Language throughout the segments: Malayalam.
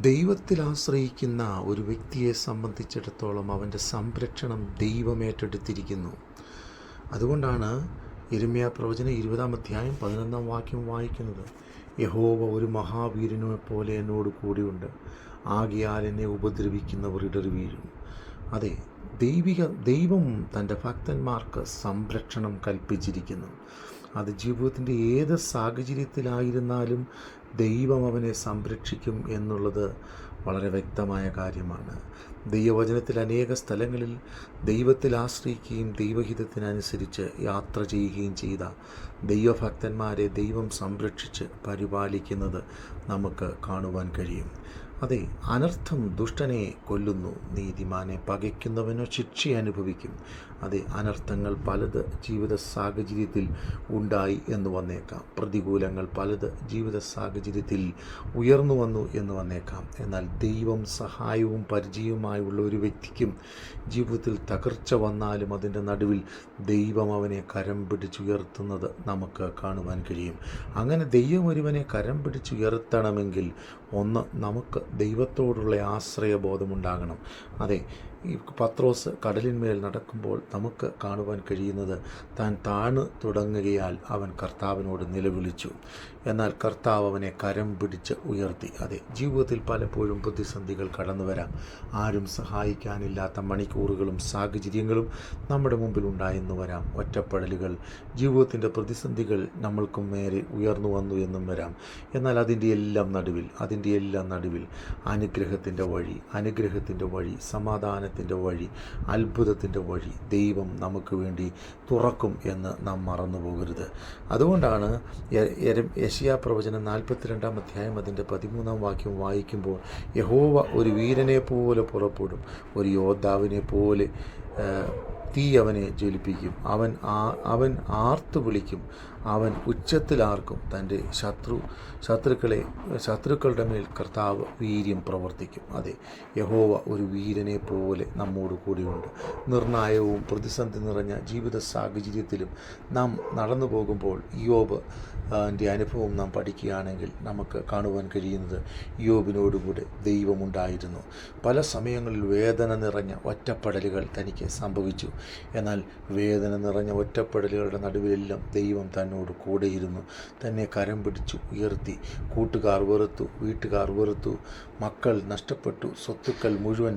ദൈവത്തിൽ ആശ്രയിക്കുന്ന ഒരു വ്യക്തിയെ സംബന്ധിച്ചിടത്തോളം അവന്റെ സംരക്ഷണം ദൈവം ഏറ്റെടുത്തിരിക്കുന്നു. അതുകൊണ്ടാണ് ഇരമ്യ പ്രവചന ഇരുപതാം അധ്യായം പതിനൊന്നാം വാക്യം വായിക്കുന്നത് യഹോവ ഒരു മഹാവീരനെ പോലെ എന്നോട് കൂടിയുണ്ട്. ആകിയാൽ എന്നെ ഉപദ്രവിക്കുന്നവർ ഇടറി വീഴും. അതെ ദൈവിക ദൈവം തന്റെ ഭക്തന്മാർക്ക് സംരക്ഷണം കൽപ്പിച്ചിരിക്കുന്നു. അത് ജീവിതത്തിന്റെ ഏത് സാഹചര്യത്തിലായിരുന്നാലും ദൈവം അവനെ സംരക്ഷിക്കും എന്നുള്ളത് വളരെ വ്യക്തമായ കാര്യമാണ്. ദൈവവചനത്തിൽ അനേക സ്ഥലങ്ങളിൽ ദൈവത്തിൽ ആശ്രയിക്കുകയും ദൈവഹിതത്തിനനുസരിച്ച് യാത്ര ചെയ്യുകയും ചെയ്ത ദൈവഭക്തന്മാരെ ദൈവം സംരക്ഷിച്ച് പരിപാലിക്കുന്നത് നമുക്ക് കാണുവാൻ കഴിയും. അതെ അനർത്ഥം ദുഷ്ടനെ കൊല്ലുന്നു. നീതിമാനെ പകയ്ക്കുന്നവനോ ശിക്ഷ അനുഭവിക്കും. അതെ അനർത്ഥങ്ങൾ പലത് ജീവിത സാഹചര്യത്തിൽ ഉണ്ടായി എന്ന് വന്നേക്കാം. പ്രതികൂലങ്ങൾ പലത് ജീവിത സാഹചര്യത്തിൽ ഉയർന്നു വന്നു എന്ന് വന്നേക്കാം. എന്നാൽ ദൈവം സഹായവും പരിചയവുമായുള്ള ഒരു വ്യക്തിക്കും ജീവിതത്തിൽ തകർച്ച വന്നാലും അതിന്റെ നടുവിൽ ദൈവം അവനെ കരം പിടിച്ചുയർത്തുന്നത് നമുക്ക് കാണുവാൻ കഴിയും. അങ്ങനെ ദൈവം ഒരുവനെ കരം പിടിച്ചുയർത്തണമെങ്കിൽ ഒന്ന് നമുക്ക് ദൈവത്തോടുള്ള ആശ്രയബോധമുണ്ടാകണം. അതെ ഈ പത്രോസ് കടലിന്മേൽ നടക്കുമ്പോൾ നമുക്ക് കാണുവാൻ കഴിയുന്നത് താൻ താണു തുടങ്ങുകയാൽ അവൻ കർത്താവിനോട് നിലവിളിച്ചു. എന്നാൽ കർത്താവ് അവനെ കരം പിടിച്ച് ഉയർത്തി. അതെ ജീവിതത്തിൽ പലപ്പോഴും പ്രതിസന്ധികൾ കടന്നു വരാം ആരും സഹായിക്കാനില്ലാത്ത മണിക്കൂറുകളും സാഹചര്യങ്ങളും നമ്മുടെ മുമ്പിൽ ഉണ്ടായെന്ന് വരാം. ഒറ്റപ്പെടലുകൾ ജീവിതത്തിന്റെ പ്രതിസന്ധികൾ നമ്മൾക്കും നേരെ ഉയർന്നു വന്നു എന്നും വരാം. എന്നാൽ അതിന്റെ എല്ലാം നടുവിൽ അതിന്റെ എല്ലാം നടുവിൽ അനുഗ്രഹത്തിന്റെ വഴി അനുഗ്രഹത്തിന്റെ വഴി സമാധാനത്തിന്റെ വഴി അത്ഭുതത്തിന്റെ വഴി ദൈവം നമുക്ക് വേണ്ടി തുറക്കും എന്ന് നാം മറന്നു പോകരുത്. അതുകൊണ്ടാണ് യശിയാ പ്രവചനം നാൽപ്പത്തിരണ്ടാം അധ്യായം അതിന്റെ പതിമൂന്നാം വാക്യം വായിക്കുമ്പോൾ യഹോവ ഒരു വീരനെ പോലെ പുറപ്പെടും ഒരു യോദ്ധാവിനെ പോലെ തീ അവനെ ജ്വലിപ്പിക്കും. അവൻ ആ അവൻ ആർത്തു വിളിക്കും. അവൻ ഉച്ചത്തിലാർക്കും. തന്റെ ശത്രു ശത്രുക്കളെ ശത്രുക്കളുടെ മേൽ കർത്താവ് വീര്യം പ്രവർത്തിക്കും. അതെ യഹോവ ഒരു വീരനെ പോലെ നമ്മോട് കൂടിയുണ്ട്. നിർണായകവും പ്രതിസന്ധി നിറഞ്ഞ ജീവിത സാഹചര്യത്തിലും നാം നടന്നു പോകുമ്പോൾ യോബ് ന്റെ അനുഭവം നാം പഠിക്കുകയാണെങ്കിൽ നമുക്ക് കാണുവാൻ കഴിയുന്നത് യോബിനോടുകൂടെ ദൈവമുണ്ടായിരുന്നു. പല സമയങ്ങളിൽ വേദന നിറഞ്ഞ ഒറ്റപ്പെടലുകൾ തനിക്ക് സംഭവിച്ചു. എന്നാൽ വേദന നിറഞ്ഞ ഒറ്റപ്പെടലുകളുടെ നടുവിലെല്ലാം ദൈവം തന്നോട് കൂടെയിരുന്നു. തന്നെ കരം പിടിച്ചു ഉയർത്തി കൂട്ടുകാർ വെറുത്തു വീട്ടുകാർ വെറുത്തു മക്കൾ നഷ്ടപ്പെട്ടു സ്വത്തുക്കൾ മുഴുവൻ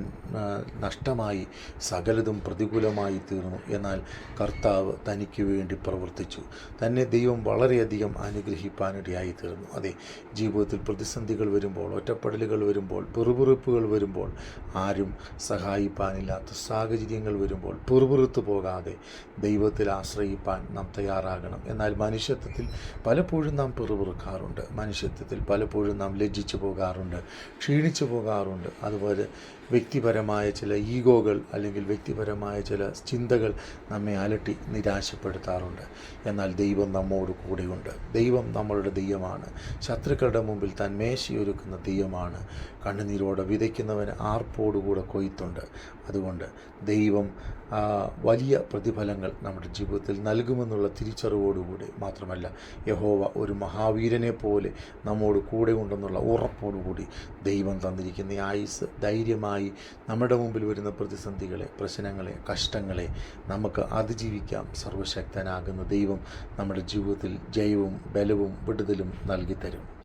നഷ്ടമായി സകലതും പ്രതികൂലമായി തീർന്നു. എന്നാൽ കർത്താവ് തനിക്ക് വേണ്ടി പ്രവർത്തിച്ചു. തന്നെ ദൈവം വളരെയധികം അനുഗ്രഹിപ്പാനിടയായി തീർന്നു. അതെ ജീവിതത്തിൽ പ്രതിസന്ധികൾ വരുമ്പോൾ ഒറ്റപ്പെടലുകൾ വരുമ്പോൾ പെറുപെറുപ്പുകൾ വരുമ്പോൾ ആരും സഹായിപ്പാനില്ലാത്ത സാഹചര്യങ്ങൾ വരുമ്പോൾ പെറുപെറുത്തു പോകാതെ ദൈവത്തിൽ ആശ്രയിപ്പാൻ നാം തയ്യാറാകണം. എന്നാൽ മനുഷ്യത്വത്തിൽ പലപ്പോഴും നാം പിറുപിറുക്കാറുണ്ട്. മനുഷ്യത്വത്തിൽ പലപ്പോഴും നാം ലജ്ജിച്ചു പോകാറുണ്ട് ക്ഷീണിച്ചു പോകാറുണ്ട്. അതുപോലെ വ്യക്തിപരമായ ചില ഈഗോകൾ അല്ലെങ്കിൽ വ്യക്തിപരമായ ചില ചിന്തകൾ നമ്മെ അലട്ടി നിരാശപ്പെടുത്താറുണ്ട്. എന്നാൽ ദൈവം നമ്മോട് കൂടെയുണ്ട്. ദൈവം നമ്മളുടെ ദൈവമാണ്. ശത്രുക്കളുടെ മുമ്പിൽ താൻ മേശയൊരുക്കുന്ന ദൈവമാണ്. കണ്ണുനീരോടെ വിതയ്ക്കുന്നവന് ആർപ്പോടുകൂടെ കൊയ്ത്തുണ്ട്. അതുകൊണ്ട് ദൈവം വലിയ പ്രതിഫലങ്ങൾ നമ്മുടെ ജീവിതത്തിൽ നൽകുമെന്നുള്ള തിരിച്ചറിവോടുകൂടി മാത്രമല്ല യഹോവ ഒരു മഹാവീരനെ പോലെ നമ്മോട് കൂടെ ഉണ്ടെന്നുള്ള ഉറപ്പോടുകൂടി ദൈവം തന്നിരിക്കുന്ന ആയുസ് ധൈര്യമായി നമ്മുടെ മുമ്പിൽ വരുന്ന പ്രതിസന്ധികളെ പ്രശ്നങ്ങളെ കഷ്ടങ്ങളെ നമുക്ക് അതിജീവിക്കാം. സർവശക്തനാകുന്ന ദൈവം നമ്മുടെ ജീവിതത്തിൽ ജയവും ബലവും വിടുതലും നൽകി തരും